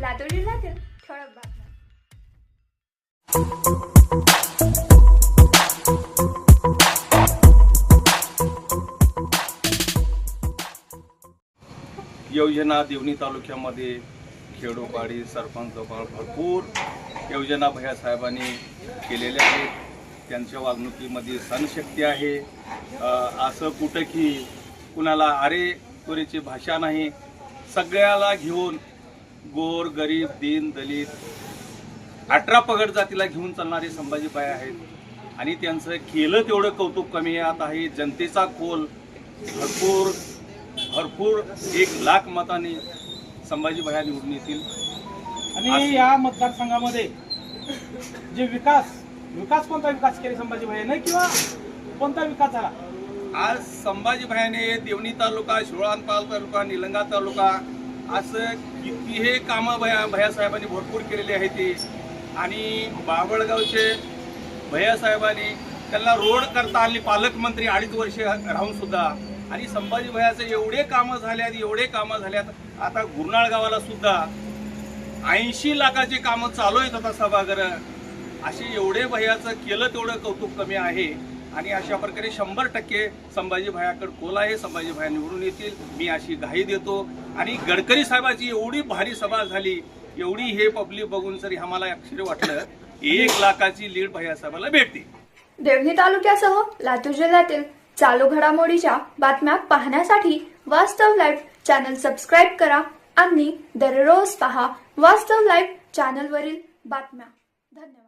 लातूर जिल्ह्यातील ठळक बातम्या योजना देवणी तालुक्यामध्ये खेडोपाडी सरपंच भरपूर योजना भैयासाहेबांनी केलेल्या आहेत. त्यांच्या वागणुकीमध्ये सनशक्ती आहे. असं कुठं की कुणाला अरे तुरीची भाषा नाही. सगळ्याला घेऊन गोर गरीब दीन दलित अठरा पगड जातीला घेऊन चालणारे संभाजीबाई आहेत. आणि त्यांचं केलं तेवढं कौतुक कमी आहे आहे. जनतेचा कोल भरपूर भरपूर एक लाख मतांनी संभाजीबाई निवडून येतील. आणि या मतदारसंघामध्ये जे विकास विकास कोणता विकास केले संभाजी भाईने किंवा कोणता विकास झाला? आज संभाजीभाईने देवणी तालुका शिवळानपाल तालुका निलंगा तालुका असं किती हे कामं भया भैयासाहेबांनी भरपूर केलेली आहे ती. आणि बाबळगावचे भैयासाहेबांनी त्यांना रोड करता आली पालकमंत्री अडीच वर्षे राहून सुद्धा. आणि संभाजी भयाचं एवढे कामं झाल्यात एवढे कामं झाल्यात आता गुरनाळ गावाला सुद्धा ऐंशी लाखाची कामं चालू आहेत आता सभागृह. असे एवढे भैयाचं केलं तेवढं कौतुक कमी आहे. आणि अशा प्रकारे शंभर टक्के संभाजी भयाकडे कोल आहे संभाजी भया निवडून येतील. मी अशी घाई देतो. आणि गडकरी साहेबाची एवढी भारी सभा झाली एवढी हे पब्लिक बघून तरी आम्हाला आश्चर्य वाटलं एक लाखाची लीड भैया साहेबाला भेटते देवणी तालुक्यासह लातूर जिल्ह्यातील चालू घडामोडीच्या बातम्या पाहण्यासाठी वास्तव लाईव्ह चॅनल सबस्क्राईब करा आणि दररोज पहा वास्तव लाईव्ह चॅनलवरील बातम्या. धन्यवाद.